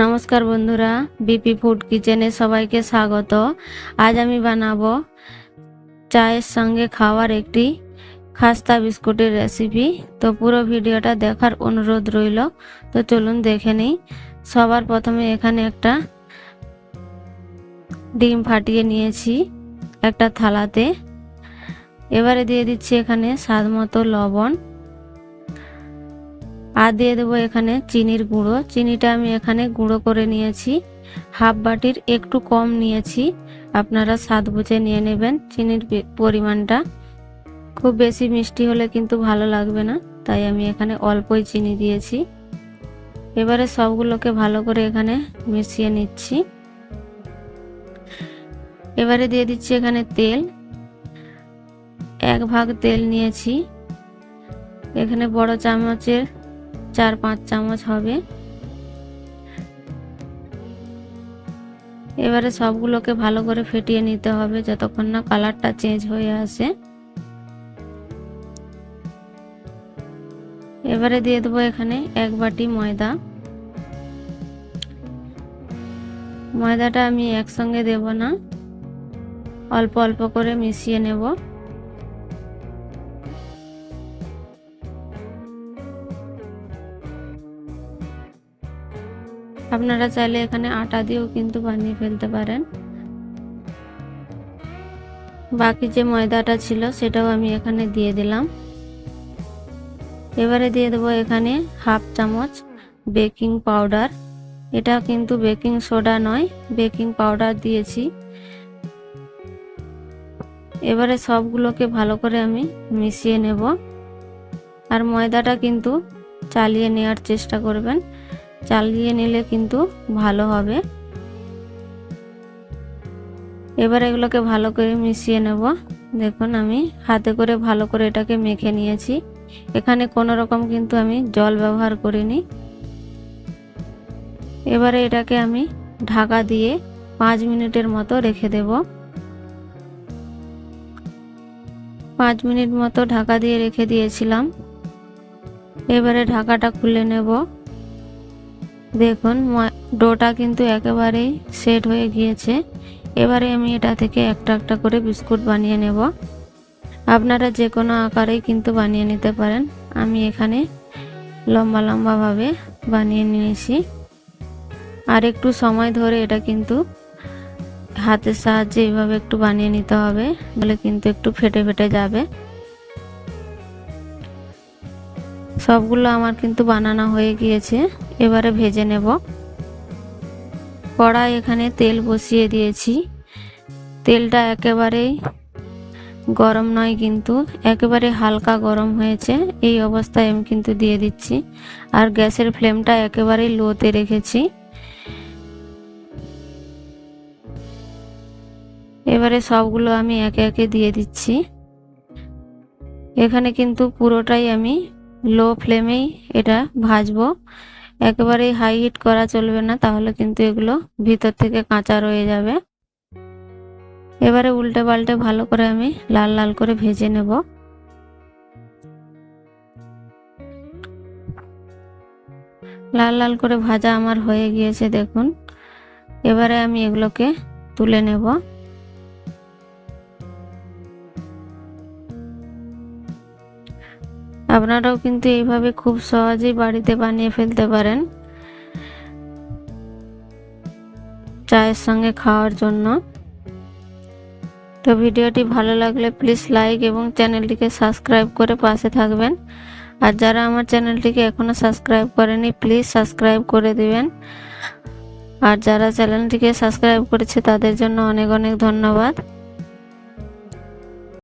নমস্কার বন্ধুরা, BP food কিচেনে সবাইকে স্বাগত। আজ আমি বানাবো চায়ের সঙ্গে খাওয়ার একটি খাস্তা বিস্কুটের রেসিপি। তো পুরো ভিডিওটা দেখার অনুরোধ রইল। তো চলুন দেখে নিই। সবার প্রথমে এখানে একটা ডিম ফাটিয়ে নিয়েছি একটা থালাতে। এবারে দিয়ে দিচ্ছি এখানে স্বাদ মতো লবণ। আর দিয়ে দেবো এখানে চিনির গুঁড়ো। চিনিটা আমি এখানে গুঁড়ো করে নিয়েছি। হাফ বাটির একটু কম নিয়েছি। আপনারা স্বাদ বুঝে নিয়ে নেবেন চিনির পরিমাণটা। খুব বেশি মিষ্টি হলে কিন্তু ভালো লাগবে না, তাই আমি এখানে অল্পই চিনি দিয়েছি। এবারে সবগুলোকে ভালো করে এখানে মিশিয়ে নিচ্ছি। এবারে দিয়ে দিচ্ছি এখানে তেল। এক ভাগ তেল নিয়েছি। এখানে বড় চামচের চার পাঁচ চামচ হবে। এবারে সবগুলোকে ভালো করে ফেটিয়ে নিতে হবে যতক্ষণ না কালারটা চেঞ্জ হয়ে আসে। এবারে দিয়ে দেবো এখানে এক বাটি ময়দা। ময়দাটা আমি একসঙ্গে দেব না। অল্প অল্প করে মিশিয়ে নেব। আপনারা চাইলে এখানে আটা দিয়েও কিন্তু বানিয়ে ফেলতে পারেন। বাকি যে ময়দাটা ছিল সেটাও আমি এখানে দিয়ে দিলাম। এবারে দিয়ে দেবো এখানে হাফ চামচ বেকিং পাউডার। এটা কিন্তু বেকিং সোডা নয়, বেকিং পাউডার দিয়েছি। এবারে সবগুলোকে ভালো করে আমি মিশিয়ে নেব। আর ময়দাটা কিন্তু চালিয়ে নেওয়ার চেষ্টা করবেন। চালিয়ে নিলে কিন্তু ভালো হবে। এবার এগুলোকে ভালো করে মিশিয়ে নেব। দেখুন আমি হাতে করে ভালো করে এটাকে মেখে নিয়েছি। এখানে কোনো রকম কিন্তু আমি জল ব্যবহার করিনি। এবারে এটাকে আমি ঢাকা দিয়ে পাঁচ মিনিটের মতো রেখে দেব। পাঁচ মিনিট মতো ঢাকা দিয়ে রেখে দিয়েছিলাম। এবারে ঢাকাটা খুলে নেব। দেখুন ডোটা কিন্তু একেবারেই সেট হয়ে গিয়েছে। এবারে আমি এটা থেকে একটা একটা করে বিস্কুট বানিয়ে নেব। আপনারা যে কোনো আকারেই কিন্তু বানিয়ে নিতে পারেন। আমি এখানে লম্বা লম্বাভাবে বানিয়ে নিয়েছি। আর একটু সময় ধরে এটা কিন্তু হাতের সাহায্যে এইভাবে একটু বানিয়ে নিতে হবে বলে কিন্তু একটু ফেটে ফেটে যাবে। সবগুলো আমার কিন্তু বানানো হয়ে গিয়েছে। এবারে ভেজে নেব। কড়াই এখানে তেল বসিয়ে দিয়েছি। তেলটা একেবারেই গরম নয় কিন্তু, একেবারে হালকা গরম হয়েছে। এই অবস্থায় আমি কিন্তু দিয়ে দিচ্ছি। আর গ্যাসের ফ্লেমটা একেবারেই লোতে রেখেছি। এবারে সবগুলো আমি একে একে দিয়ে দিচ্ছি। এখানে কিন্তু পুরোটাই আমি লো ফ্লেমেই এটা ভাজবো। একেবারে হাই হিট করা চলবে না, তাহলে কিন্তু এগুলো ভিতর থেকে কাঁচা রয়ে যাবে। এবারে উল্টে পাল্টে ভালো করে আমি লাল লাল করে ভেজে নেব। লাল লাল করে ভাজা আমার হয়ে গিয়েছে, দেখুন। এবারে আমি এগুলোকে তুলে নেব। আপনারাও কিন্তু এইভাবে খুব সহজেই বাড়িতে বানিয়ে ফেলতে পারেন চায়ের সঙ্গে খাওয়ার জন্য। তো ভিডিওটি ভালো লাগলে প্লিজ লাইক এবং চ্যানেলটিকে সাবস্ক্রাইব করে পাশে থাকবেন। আর যারা আমার চ্যানেলটিকে এখনও সাবস্ক্রাইব করেনি প্লিজ সাবস্ক্রাইব করে দিবেন। আর যারা চ্যানেলটিকে সাবস্ক্রাইব করেছে, তাদের জন্য অনেক অনেক ধন্যবাদ।